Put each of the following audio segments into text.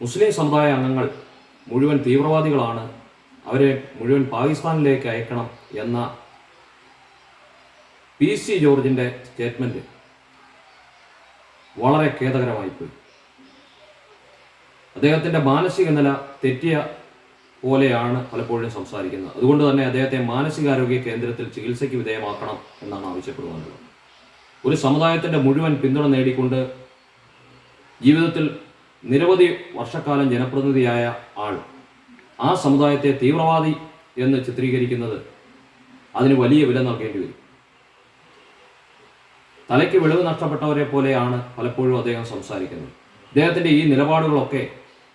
മുസ്ലിം സമുദായ അംഗങ്ങൾ മുഴുവൻ തീവ്രവാദികളാണ് അവരെ മുഴുവൻ പാകിസ്ഥാനിലേക്ക് അയക്കണം എന്ന പി സി ജോർജിന്റെ സ്റ്റേറ്റ്മെന്റ് വളരെ ഖേദകരമായിപ്പോയി. അദ്ദേഹത്തിന്റെ മാനസിക നില തെറ്റിയ പോലെയാണ് പലപ്പോഴും സംസാരിക്കുന്നത്. അതുകൊണ്ട് തന്നെ അദ്ദേഹത്തെ മാനസികാരോഗ്യ കേന്ദ്രത്തിൽ ചികിത്സയ്ക്ക് വിധേയമാക്കണം എന്നാണ് ആവശ്യപ്പെടുവാനുള്ളത്. ഒരു സമുദായത്തിന്റെ മുഴുവൻ പിന്തുണ നേടിക്കൊണ്ട് ജീവിതത്തിൽ നിരവധി വർഷക്കാലം ജനപ്രതിനിധിയായ ആൾ ആ സമുദായത്തെ തീവ്രവാദി എന്ന് ചിത്രീകരിക്കുന്നത് അതിന് വലിയ വില നൽകേണ്ടി വരും. തലയ്ക്ക് വെളിവ് നഷ്ടപ്പെട്ടവരെ പോലെയാണ് പലപ്പോഴും അദ്ദേഹം സംസാരിക്കുന്നത്. അദ്ദേഹത്തിന്റെ ഈ നിലപാടുകളൊക്കെ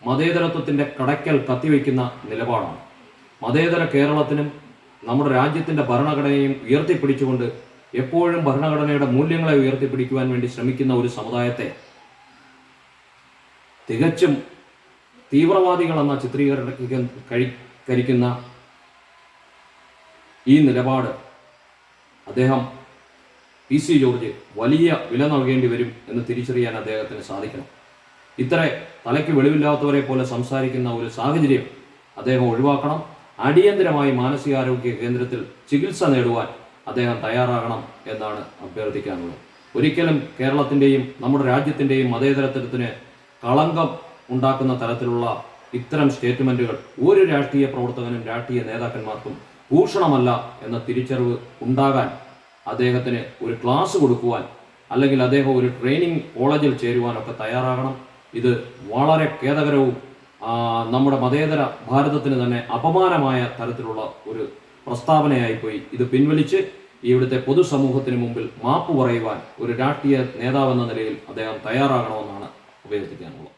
മതേതരത്വത്തിന്റെ കടയ്ക്കൽ കത്തിവെക്കുന്ന നിലപാടാണ്. മതേതര കേരളത്തിനും നമ്മുടെ രാജ്യത്തിന്റെ ഭരണഘടനയും ഉയർത്തിപ്പിടിച്ചുകൊണ്ട് എപ്പോഴും ഭരണഘടനയുടെ മൂല്യങ്ങളെ ഉയർത്തിപ്പിടിക്കുവാൻ വേണ്ടി ശ്രമിക്കുന്ന ഒരു സമുദായത്തെ തികച്ചും തീവ്രവാദികളെന്ന ചിത്രീകരണ കഴി കരിക്കുന്ന ഈ നിലപാട് അദ്ദേഹം പി സി ജോർജ് വലിയ വില നൽകേണ്ടി വരും എന്ന് തിരിച്ചറിയാൻ അദ്ദേഹത്തിന് സാധിക്കണം. ഇത്ര തലയ്ക്ക് വെളിവില്ലാത്തവരെ പോലെ സംസാരിക്കുന്ന ഒരു സാഹചര്യം അദ്ദേഹം ഒഴിവാക്കണം. അടിയന്തരമായി മാനസികാരോഗ്യ കേന്ദ്രത്തിൽ ചികിത്സ നേടുവാൻ അദ്ദേഹം തയ്യാറാകണം എന്നാണ് അഭ്യർത്ഥിക്കാനുള്ളത്. ഒരിക്കലും കേരളത്തിന്റെയും നമ്മുടെ രാജ്യത്തിന്റെയും മതേതരത്വത്തിന് കളങ്കം ഉണ്ടാക്കുന്ന തരത്തിലുള്ള ഇത്തരം സ്റ്റേറ്റ്മെന്റുകൾ ഒരു രാഷ്ട്രീയ പ്രവർത്തകനും രാഷ്ട്രീയ നേതാക്കന്മാർക്കും ഭൂഷണമല്ല എന്ന തിരിച്ചറിവ് ഉണ്ടാകാൻ അദ്ദേഹത്തിന് ഒരു ക്ലാസ് കൊടുക്കുവാൻ അല്ലെങ്കിൽ അദ്ദേഹം ഒരു ട്രെയിനിങ് കോളേജിൽ ചേരുവാനൊക്കെ തയ്യാറാകണം. ഇത് വളരെ ഖേദകരവും നമ്മുടെ മതേതര ഭാരതത്തിന് തന്നെ അപമാനമായ തരത്തിലുള്ള ഒരു പ്രസ്താവനയായിപ്പോയി. ഇത് പിൻവലിച്ച് ഇവിടുത്തെ പൊതുസമൂഹത്തിന് മുമ്പിൽ മാപ്പ് പറയുവാൻ ഒരു രാഷ്ട്രീയ നേതാവെന്ന നിലയിൽ അദ്ദേഹം തയ്യാറാകണമെന്നാണ് 为了这 giờ.